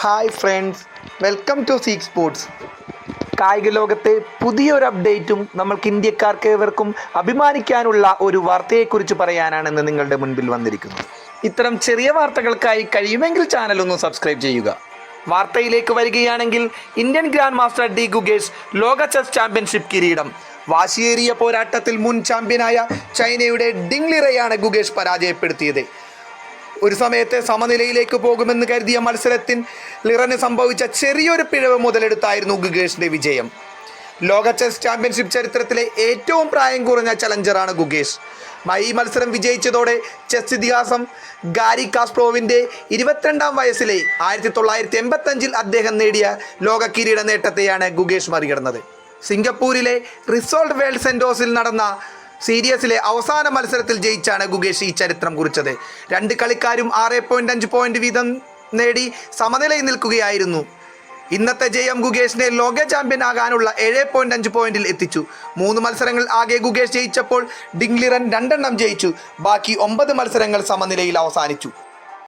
Hi friends welcome to seek sports കായിക ലോകത്തെ പുതിയൊരു അപ്ഡേറ്റും നമ്മൾക്ക് ഇന്ത്യക്കാർക്ക് ഇവർക്കും അഭിമാനിക്കാനുള്ള ഒരു വാർത്തയെക്കുറിച്ച് പറയാനാണ് ഇന്ന് നിങ്ങളുടെ മുൻപിൽ വന്നിരിക്കുന്നത് ഇത്തരം ചെറിയ വാർത്തകൾക്കായി കഴിയുമെങ്കിൽ ചാനൽ ഒന്ന് സബ്സ്ക്രൈബ് ചെയ്യുക. വാർത്തയിലേക്ക് വരികയാണെങ്കിൽ Indian grand master D Gukesh ലോക ചെസ് ചാമ്പ്യൻഷിപ്പ് കിരീടം. വാശിയേറിയ പോരാട്ടത്തിൽ മുൻ ചാമ്പ്യനായ ചൈനയുടെ ഡിങ്ലിറയാണ് ഗുഗേഷ് പരാജയപ്പെടുത്തിയത്. ഒരു സമയത്തെ സമനിലയിലേക്ക് പോകുമെന്ന് കരുതിയ മത്സരത്തിൽ ലിറന് സംഭവിച്ച ചെറിയൊരു പിഴവ് മുതലെടുത്തായിരുന്നു ഗുഗേഷിന്റെ വിജയം. ലോക ചെസ് ചാമ്പ്യൻഷിപ്പ് ചരിത്രത്തിലെ ഏറ്റവും പ്രായം കുറഞ്ഞ ചലഞ്ചറാണ് ഗുഗേഷ് ഈ മത്സരം വിജയിച്ചതോടെ ചെസ് ഇതിഹാസം ഗാരി കാസ്പ്രോവിന്റെ ഇരുപത്തിരണ്ടാം വയസ്സിലെ ആയിരത്തി തൊള്ളായിരത്തി എൺപത്തഞ്ചിൽ അദ്ദേഹം നേടിയ ലോക കിരീട നേട്ടത്തെയാണ് ഗുഗേഷ് മറികടന്നത്. സിംഗപ്പൂരിലെ റിസോൾട്ട് വേൾഡ് സെന്റോസിൽ നടന്ന സീരീസിലെ അവസാന മത്സരത്തിൽ ജയിച്ചാണ് ഗുഗേഷ് ഈ ചരിത്രം കുറിച്ചത്. രണ്ട് കളിക്കാരും ആറ് പോയിന്റ് അഞ്ച് പോയിന്റ് വീതം നേടി സമനിലയിൽ നിൽക്കുകയായിരുന്നു. ഇന്നത്തെ ജയം ഗുഗേഷിനെ ലോക ചാമ്പ്യൻ ആകാനുള്ള ഏഴ് പോയിന്റ് അഞ്ച് പോയിന്റിൽ എത്തിച്ചു. മൂന്ന് മത്സരങ്ങൾ ആകെ ഗുഗേഷ് ജയിച്ചപ്പോൾ ഡിംഗ്ലിറൻ രണ്ടെണ്ണം ജയിച്ചു. ബാക്കി ഒമ്പത് മത്സരങ്ങൾ സമനിലയിൽ അവസാനിച്ചു.